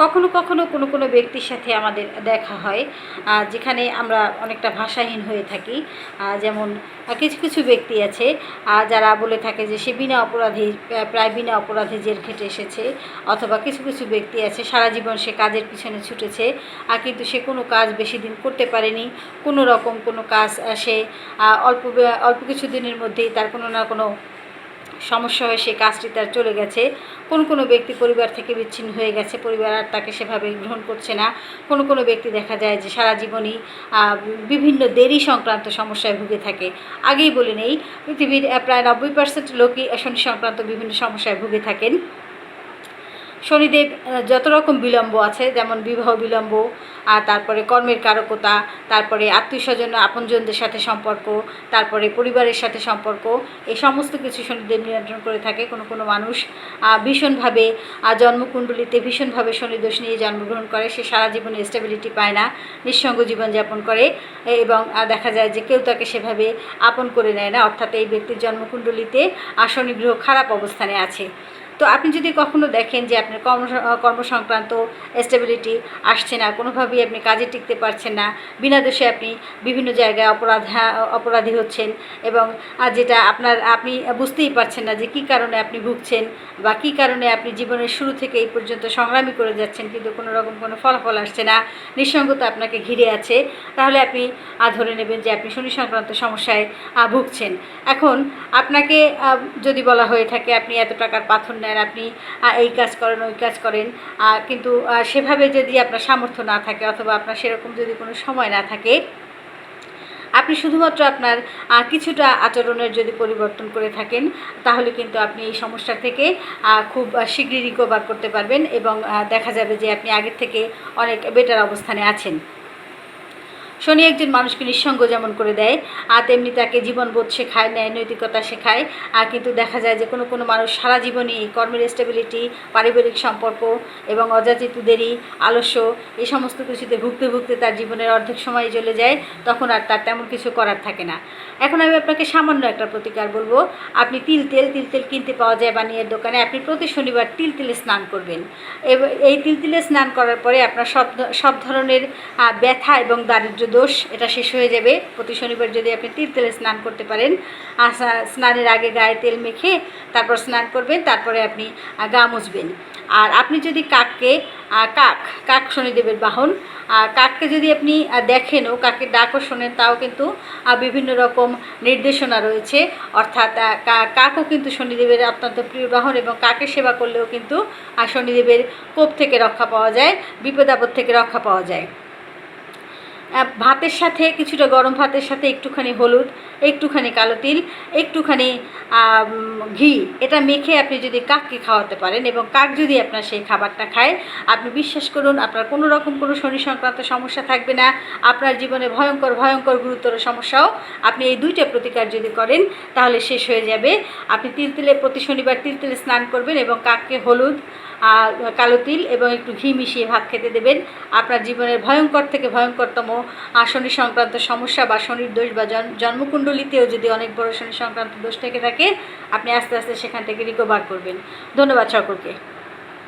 কখনো কখনো কোনো কোনো ব্যক্তির সাথে আমাদের দেখা হয় যেখানে আমরা অনেকটা ভাষাহীন হয়ে থাকি যেমন কিছু কিছু ব্যক্তি আছে যারা বলে থাকে যে সে বিনা অপরাধে প্রায় বিনা অপরাধে জেল খেটে এসেছে, অথবা কিছু কিছু ব্যক্তি আছে, সারা জীবন সে কাজের পিছনে ছুটেছে আর কিন্তু সে কোনো কাজ বেশি দিন করতে পারেনি, কোনো রকম কোনো কাজ সে অল্প অল্প কিছু দিনের মধ্যেই তার কোনো না কোনো সমস্যা হয়ে সেই কাজটি তার চলে গেছে। কোন কোনো ব্যক্তি পরিবার থেকে বিচ্ছিন্ন হয়ে গেছে, পরিবার আর তাকে সেভাবে গ্রহণ করছে না। কোনো কোনো ব্যক্তি দেখা যায় যে সারা জীবনই বিভিন্ন দেরি সংক্রান্ত সমস্যায় ভুগে থাকে। আগেই বলে নেই, পৃথিবীর প্রায় নব্বই পার্সেন্ট লোকই শনি সংক্রান্ত বিভিন্ন সমস্যায় ভুগে থাকেন। শনিদেব যত রকম বিলম্ব আছে, যেমন বিবাহ বিলম্ব আর তারপরে কর্মের কারকতা, তারপরে আত্মীয় স্বজন আপনজনদের সাথে সম্পর্ক, তারপরে পরিবারের সাথে সম্পর্ক, এই সমস্ত কিছু শনিদেব নিয়ন্ত্রণ করে থাকে কোনো কোনো মানুষ। ভীষণভাবে জন্মকুণ্ডলিতে ভীষণভাবে শনিদোষ নিয়ে জন্মগ্রহণ করে। সে সারা জীবনে স্টেবিলিটি পায় না, নিঃসঙ্গ জীবনযাপন করে এবং দেখা যায় যে কেউ তাকে সেভাবে আপন করে নেয় না। অর্থাৎ এই ব্যক্তির জন্মকুণ্ডলিতে শনি খারাপ অবস্থানে আছে। তো আপনি যদি কখনো দেখেন যে আপনার কর্ম কর্মসংক্রান্ত স্টেবিলিটি আসছে না, কোনোভাবেই আপনি কাজে টিকতে পারছেন না, বিনা দোষে আপনি বিভিন্ন জায়গায় অপরাধ অপরাধী হচ্ছেন এবং যেটা আপনার, আপনি বুঝতেই পারছেন না যে কী কারণে আপনি ভুগছেন বা কী কারণে আপনি জীবনের শুরু থেকে এই পর্যন্ত সংগ্রামী করে যাচ্ছেন কিন্তু কোনো রকম কোনো ফলাফল আসছে না, নিঃসঙ্গতা আপনাকে ঘিরে আছে, তাহলে আপনি ধরে নেবেন যে আপনি শনি সংক্রান্ত সমস্যায় ভুগছেন। এখন আপনাকে যদি বলা হয়ে থাকে আপনি এত টাকার পাথর নেন আপনি এই কাজ করেন, ওই কাজ করেন। কিন্তু সেভাবে যদি আপনার সামর্থ্য না থাকে অথবা আপনার সেরকম যদি কোনো সময় না থাকে, আপনি শুধুমাত্র আপনার কিছুটা আচরণের যদি পরিবর্তন করে থাকেন, তাহলে কিন্তু আপনি এই সমস্যা থেকে খুব শীঘ্রই রিকভার করতে পারবেন এবং দেখা যাবে যে আপনি আগের থেকে অনেক বেটার অবস্থানে আছেন। শনি একজন মানুষকে নিঃসঙ্গ যেমন করে দেয়, আর তেমনি তাকে জীবনবোধ শেখায়, ন্যায় নৈতিকতা শেখায়। আর কিন্তু দেখা যায় যে কোনো কোনো মানুষ সারা জীবনই কর্মের স্টেবিলিটি পারিবারিক সম্পর্ক এবং অযাচিত দেরি আলস্য এই সমস্ত কিছুতে ভুগতে ভুগতে তার জীবনের অর্ধেক সময় চলে যায়, তখন আর তার তেমন কিছু করার থাকে না। এখন আমি আপনাকে সামান্য একটা প্রতিকার বলব। আপনি তিল তেল তিল তেল কিনতে পাওয়া যায় বানিয়ের দোকানে। আপনি প্রতি শনিবার তিল তেলে স্নান করবেন। এই তিল তিলে স্নান করার পরে আপনার সব সব ধরনের ব্যথা এবং দারিদ্র দোষ, এটা শেষ হয়ে যাবে। প্রতি শনিবার যদি আপনি তিল তেলে স্নান করতে পারেন স্নানের আগে গায়ে তেল মেখে তারপর স্নান করবেন, তারপরে আপনি গা মুছবেন। আর আপনি যদি কাককে কাক কাক শনিদেবের বাহন কাককে যদি আপনি দেখেনও কাকের ডাকও শোনেন, তাও কিন্তু বিভিন্ন রকম নির্দেশনা রয়েছে। অর্থাৎ কাকও কিন্তু শনিদেবের অত্যন্ত প্রিয় বাহন এবং কাকের সেবা করলেও কিন্তু শনিদেবের কোপ থেকে রক্ষা পাওয়া যায়, বিপদ আপদ থেকে রক্ষা পাওয়া যায়। ভাতের সাথে, কিছুটা গরম ভাতের সাথে একটুখানি হলুদ, একটুখানি কালো তিল, একটুখানি ঘি। এটা মেখে আপনি যদি কাককে খাওয়াতে পারেন এবং কাক যদি আপনার সেই খাবারটা খায়, আপনি বিশ্বাস করুন, আপনার কোনো রকম কোনো শনি সংক্রান্ত সমস্যা থাকবে না। আপনার জীবনে ভয়ঙ্কর ভয়ঙ্কর, গুরুতর সমস্যাও আপনি এই দুইটা প্রতিকার যদি করেন, তাহলে শেষ হয়ে যাবে। আপনি তিল তিলে, প্রতি শনিবার তিল তিলে স্নান করবেন এবং কাককে হলুদ কালো তিল এবং একটু ঘি মিশিয়ে ভাত খেতে দেবেন। আপনার জীবনের ভয়ঙ্কর থেকে ভয়ঙ্করতম আসনি সংক্রান্ত সমস্যা বা শনির দোষ বা জন- জন্মকুণ্ডলিতেও যদি অনেক বড় শনি সংক্রান্ত দোষ থেকে থাকে, আপনি আস্তে আস্তে সেখান থেকে রিকভার করবেন। ধন্যবাদ সকলকে।